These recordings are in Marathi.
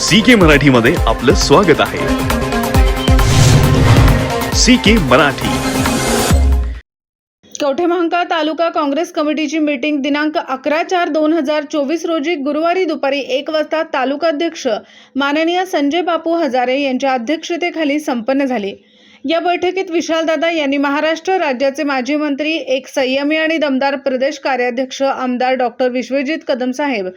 सी के मराठी मध्ये आपलं स्वागत आहे. C K Marathi. Kavathemahankal taluka Congress कमिटीची मीटिंग दिनांक अकरा चार दोन हजार चोवीस रोजी गुरुवारी दुपारी एक वाजता तालुकाध्यक्ष माननीय संजय बापू हजारे यांच्या अध्यक्षतेखाली संपन्न झाली. या बैठकीत विशालदादा यांनी महाराष्ट्र राज्याचे माजी मंत्री एक संयमी आणि दमदार प्रदेश कार्याध्यक्ष आमदार डॉक्टर विश्वजित कदम साहेब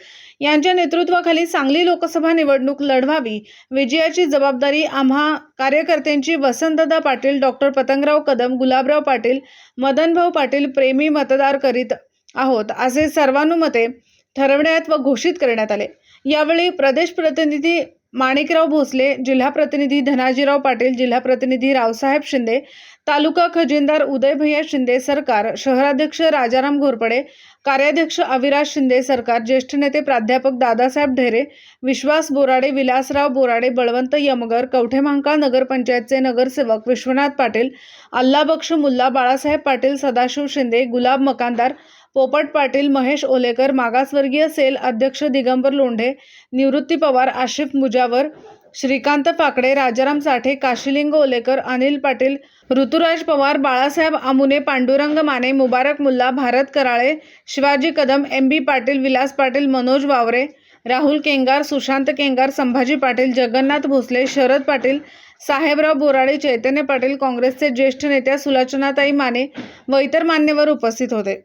यांच्या नेतृत्वाखाली सांगली लोकसभा निवडणूक लढवावी विजयाची जबाबदारी आम्हा कार्यकर्त्यांची वसंतदा पाटील डॉक्टर पतंगराव कदम गुलाबराव पाटील मदनभाऊ पाटील प्रेमी मतदार करीत आहोत असे सर्वानुमते ठरवण्यात व घोषित करण्यात आले. यावेळी प्रदेश प्रतिनिधी माणिकराव भोसले जिल्हा प्रतिनिधी धनाजीराव पाटील जिल्हा प्रतिनिधी रावसाहेब शिंदे तालुका खजिनदार उदयभैया शिंदे सरकार शहराध्यक्ष राजाराम घोरपडे कार्याध्यक्ष अविराज शिंदे सरकार ज्येष्ठ नेते प्राध्यापक दादासाहेब ढेरे विश्वास बोराडे विलासराव बोराडे बळवंत यमगर कवठेमांका नगरपंचायतचे नगरसेवक विश्वनाथ पाटील अल्लाबक्ष मुल्ला बाळासाहेब पाटील सदाशिव शिंदे गुलाब मकानदार पोपट पाटील महेश ओलेकर मागासवर्गीय सेल अध्यक्ष दिगंबर लोंढे निवृत्ती पवार आशिफ मुजावर श्रीकांत पाकडे राजाराम साठे काशिलिंग ओलेकर अनिल पाटील ऋतुराज पवार बाळासाहेब आमुने पांडुरंग माने मुबारक मुल्ला भारत कराळे शिवाजी कदम एम बी पाटील विलास पाटील मनोज वावरे राहुल केंगार सुशांत केंगार संभाजी पाटील जगन्नाथ भोसले शरद पाटील साहेबराव बोराडे चैतन्य पाटील काँग्रेसचे ज्येष्ठ नेत्या सुलोचनाताई माने व इतर मान्यवर उपस्थित होते.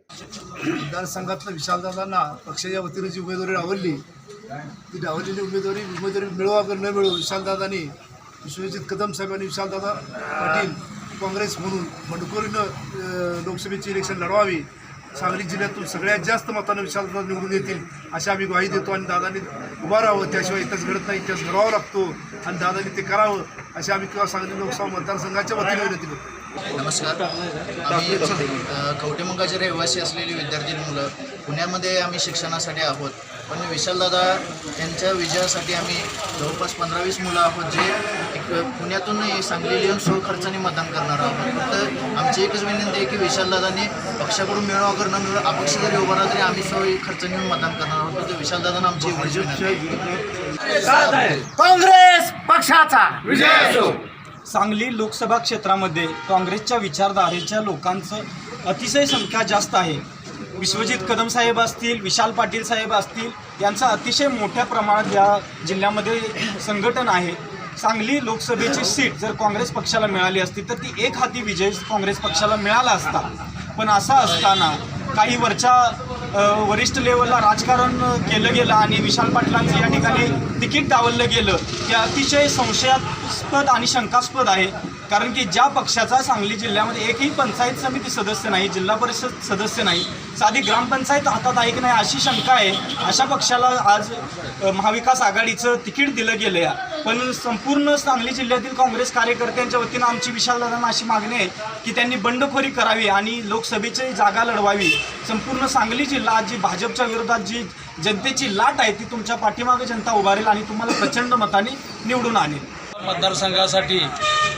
मतदारसंघातलं विशालदादांना पक्षाच्या वतीनं जी उमेदवारी आवडली ती डावलेली उमेदवारी उमेदवारी मिळवा का न मिळो विशालदादांनी विश्वजित कदम साहेबांनी विशालदादा पाटील काँग्रेस म्हणून बंडखोरीनं लोकसभेची इलेक्शन लढवावी. सांगली जिल्ह्यातून सगळ्यात जास्त मतानं विशालदादा निवडून येतील अशी आम्ही ग्वाही देतो आणि दादांनी उभा राहावं. त्याशिवाय इतिहास घडत नाही इतिहास घडवावा लागतो आणि दादांनी ते करावं अशी आम्ही किंवा सांगली लोकसभा मतदारसंघाच्या वतीने विनंती करतो. नमस्कार. आम्ही अ, रहिवासी असलेली विद्यार्थी मुलं पुण्यामध्ये आम्ही शिक्षणासाठी आहोत. पण विशालदादा यांच्या विजयासाठी आम्ही जवळपास पंधरा वीस मुलं आहोत जे एक पुण्यातून सांगलीला येऊन स्वखर्चाने मतदान करणार आहोत. फक्त आमची एकच विनंती आहे की विशालदादांनी पक्षाकडून मिळवा करणं मिळवा अपक्ष जरी उभा राहा तरी आम्ही स्व खर्चाने येऊन मतदान करणार आहोत. फक्त विशालदादांना आमची एवढीच विनंती काँग्रेस पक्षाचा सांगली लोकसभा क्षेत्रामध्ये काँग्रेसच्या विचारधारेच्या लोकांचं अतिशय संख्या जास्त आहे. विश्वजित कदम साहेब असतील विशाल पाटील साहेब असतील यांचं अतिशय मोठ्या प्रमाणात या जिल्ह्यामध्ये संघटन आहे. सांगली लोकसभेची सीट जर काँग्रेस पक्षाला मिळाली असती तर ती एक हाती विजय काँग्रेस पक्षाला मिळाला असता. पण असा असताना काही वरच्या वरिष्ठ लेवलला राजकारण केलं गेलं आणि विशाल पाटलांचं या ठिकाणी तिकीट डावललं गेलं हे अतिशय संशयास्पद आणि शंकास्पद आहे. कारण की ज्या पक्षाचा सांगली जिल्ह्यामध्ये एकही पंचायत समिती सदस्य नाही जिल्हा परिषद सदस्य नाही साधी ग्रामपंचायत हातात आहे की नाही अशी शंका आहे. अशा पक्षाला आज महाविकास आघाडीचं तिकीट दिलं गेलं आहे पण संपूर्ण सांगली जिल्ह्यातील काँग्रेस कार्यकर्त्यांच्या वतीनं आमची विशालदादांना अशी मागणी आहे की त्यांनी बंडखोरी करावी आणि लोकसभेची जागा लढवावी. संपूर्ण सांगली जिल्हा आज जी भाजपच्या विरोधात जी जनतेची लाट आहे ती तुमच्या पाठीमागे जनता उभारेल आणि तुम्हाला प्रचंड मताने निवडून आणेल. मतदारसंघासाठी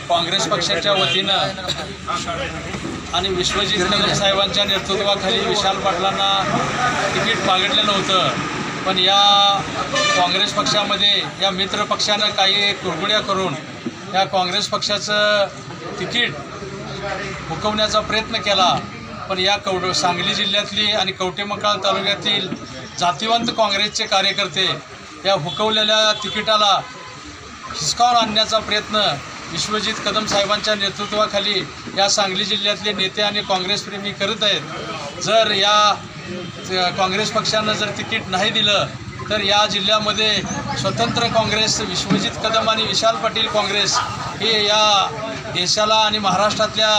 काँग्रेस पक्षाच्या वतीनं आणि विश्वजित कदम साहेबांच्या नेतृत्वाखाली विशाल पाटलांना तिकीट मागितलेलं होतं. पण या काँग्रेस पक्षामध्ये या मित्र पक्षानं काही कुरगुड्या करून या काँग्रेस पक्षाचं तिकीट हुकवण्याचा प्रयत्न केला. पण या कवड सांगली जिल्ह्यातली आणि कवटेमकाळ तालुक्यातील जातीवंत काँग्रेसचे कार्यकर्ते या हुकवलेल्या तिकिटाला हिसकावून आणण्याचा प्रयत्न विश्वजित कदम साहेबांच्या नेतृत्वाखाली या सांगली जिल्ह्यातले नेते आणि काँग्रेसप्रेमी करत आहेत. जर या काँग्रेस पक्षानं जर तिकीट नाही दिलं तर या जिल्ह्यामध्ये स्वतंत्र काँग्रेस विश्वजित कदम आणि विशाल पाटील काँग्रेस हे या देशाला आणि महाराष्ट्रातल्या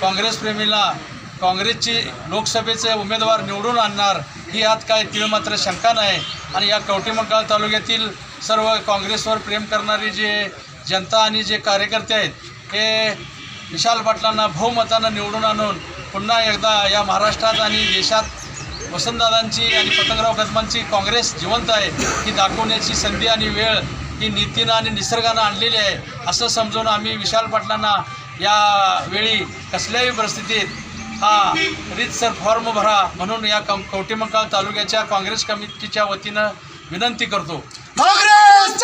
काँग्रेसप्रेमीला काँग्रेसची लोकसभेचे उमेदवार निवडून आणणार ही आत काय तीळ मात्र शंका नाही. आणि या कवटेमंकाळ तालुक्यातील सर्व काँग्रेसवर प्रेम करणारी जे जनता आणि जे कार्यकर्ते आहेत हे विशाल पाटलांना बहुमतानं निवडून आणून पुन्हा एकदा या महाराष्ट्रात आणि देशात वसंतदादांची आणि पतंगराव कदमांची काँग्रेस जिवंत आहे ही दाखवण्याची संधी आणि वेळ ही नीतीनं आणि निसर्गानं आणलेली आहे असं समजून आम्ही विशाल पाटलांना या वेळी कसल्याही परिस्थितीत हा रीतसर फॉर्म भरा म्हणून या कम कवटेमंकाळ तालुक्याच्या काँग्रेस कमिटीच्या वतीनं विनंती करतो. काँग्रेस